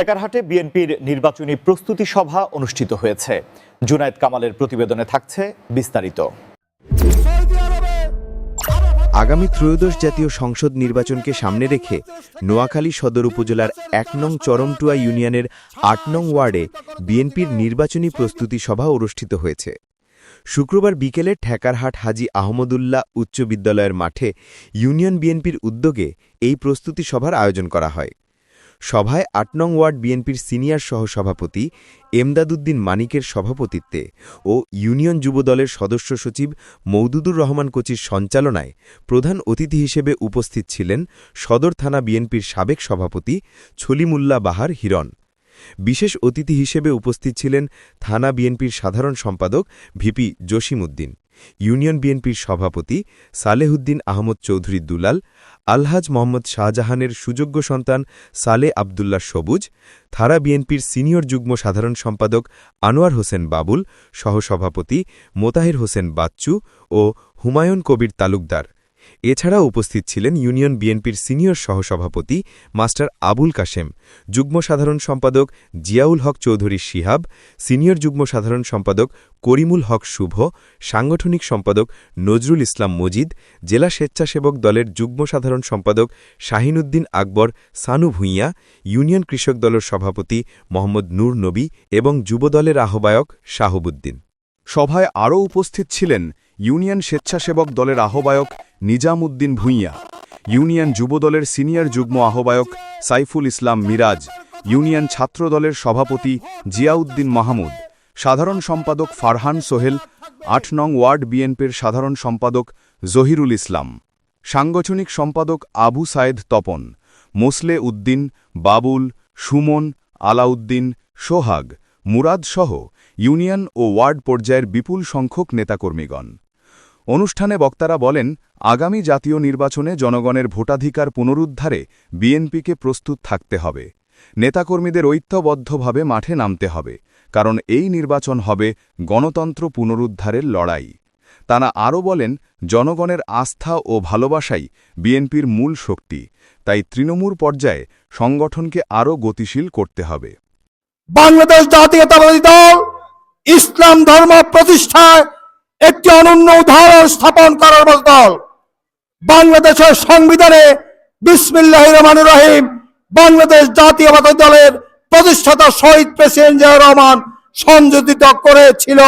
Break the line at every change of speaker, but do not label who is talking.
ঠেকারহাটে বিএনপির নির্বাচনী প্রস্তুতি সভা অনুষ্ঠিত হয়েছে। জুনায়েদ কামালের প্রতিবেদনে থাকছে বিস্তারিত।
আগামী ত্রয়োদশ জাতীয় সংসদ নির্বাচনকে সামনে রেখে নোয়াখালী সদর উপজেলার এক নং চরমটুয়া ইউনিয়নের আট নং ওয়ার্ডে বিএনপির নির্বাচনী প্রস্তুতি সভা অনুষ্ঠিত হয়েছে। শুক্রবার বিকেলে ঠেকারহাট হাজি আহমদুল্লাহ উচ্চ বিদ্যালয়ের মাঠে ইউনিয়ন বিএনপির উদ্যোগে এই প্রস্তুতি সভার আয়োজন করা হয়। সভায় আট নং ওয়ার্ড বিএনপির সিনিয়র সহসভাপতি এমদাদুদ্দিন মানিকের সভাপতিত্বে ও ইউনিয়ন যুবদলের সদস্য সচিব মৌদুদুর রহমান কোচির সঞ্চালনায় প্রধান অতিথি হিসেবে উপস্থিত ছিলেন সদর থানা বিএনপির সাবেক সভাপতি ছলিমুল্লা বাহার হিরণ। বিশেষ অতিথি হিসেবে উপস্থিত ছিলেন থানা বিএনপির সাধারণ সম্পাদক ভিপি জসিমউদ্দিন। ইউনিয়ন বিএনপির সভাপতি সালেহুদ্দিন আহমদ চৌধুরী দুলাল, আলহাজ মোহাম্মদ শাহজাহানের সুযোগ্য সন্তান সালে আবদুল্লাহ সবুজ, থারা বিএনপির সিনিয়র যুগ্ম সাধারণ সম্পাদক আনোয়ার হোসেন বাবুল, সহসভাপতি মোতাহির হোসেন বাচ্চু ও হুমায়ুন কবির তালুকদার। এছাড়াও উপস্থিত ছিলেন ইউনিয়ন বিএনপির সিনিয়র সহসভাপতি মাস্টার আবুল কাশেম, যুগ্ম সাধারণ সম্পাদক জিয়াউল হক চৌধুরী শিহাব, সিনিয়র যুগ্ম সাধারণ সম্পাদক করিমুল হক শুভ, সাংগঠনিক সম্পাদক নজরুল ইসলাম মজিদ, জেলা স্বেচ্ছাসেবক দলের যুগ্ম সাধারণ সম্পাদক শাহিনুদ্দিন আকবর সানু ভূঁইয়া, ইউনিয়ন কৃষক দলের সভাপতি মোহাম্মদ নূর নবী এবং যুবদলের আহ্বায়ক শাহবুদ্দিন।
সভায় আরও উপস্থিত ছিলেন ইউনিয়ন স্বেচ্ছাসেবক দলের আহ্বায়ক নিজাম উদ্দিন ভূঁইয়া, ইউনিয়ন যুবদলের সিনিয়র যুগ্ম আহ্বায়ক সাইফুল ইসলাম মিরাজ, ইউনিয়ন ছাত্র দলের সভাপতি জিয়াউদ্দিন মাহমুদ, সাধারণ সম্পাদক ফারহান সোহেল, আট নং ওয়ার্ড বিএনপির সাধারণ সম্পাদক জহিরুল ইসলাম, সাংগঠনিক সম্পাদক আবু সায়েদ তপন, মোসলে উদ্দিন, বাবুল, সুমন, আলাউদ্দিন, সোহাগ, মুরাদসহ ইউনিয়ন ও ওয়ার্ড পর্যায়ের বিপুল সংখ্যক নেতাকর্মীগণ। অনুষ্ঠানে বক্তারা বলেন, আগামী জাতীয় নির্বাচনে জনগণের ভোটাধিকার পুনরুদ্ধারে বিএনপিকে প্রস্তুত থাকতে হবে। নেতাকর্মীদের ঐক্যবদ্ধভাবে মাঠে নামতে হবে, কারণ এই নির্বাচন হবে গণতন্ত্র পুনরুদ্ধারের লড়াই। তারা আরও বলেন, জনগণের আস্থা ও ভালোবাসাই বিএনপির মূল শক্তি, তাই তৃণমূল পর্যায়ে সংগঠনকে আরও গতিশীল করতে হবে।
বাংলাদেশ জাতীয়তাবাদী দল ইসলাম ধর্ম প্রতিষ্ঠায় একটি অনন্য উদাহরণ স্থাপন করার মতো দল। বাংলাদেশের সংবিধানে বিসমিল্লাহ রহমানুর রহিম বাংলাদেশ জাতীয়বাদী দলের প্রতিষ্ঠাতা শহীদ প্রেসিডেন্ট জিয়া রহমান সংযোজিত করেছিল।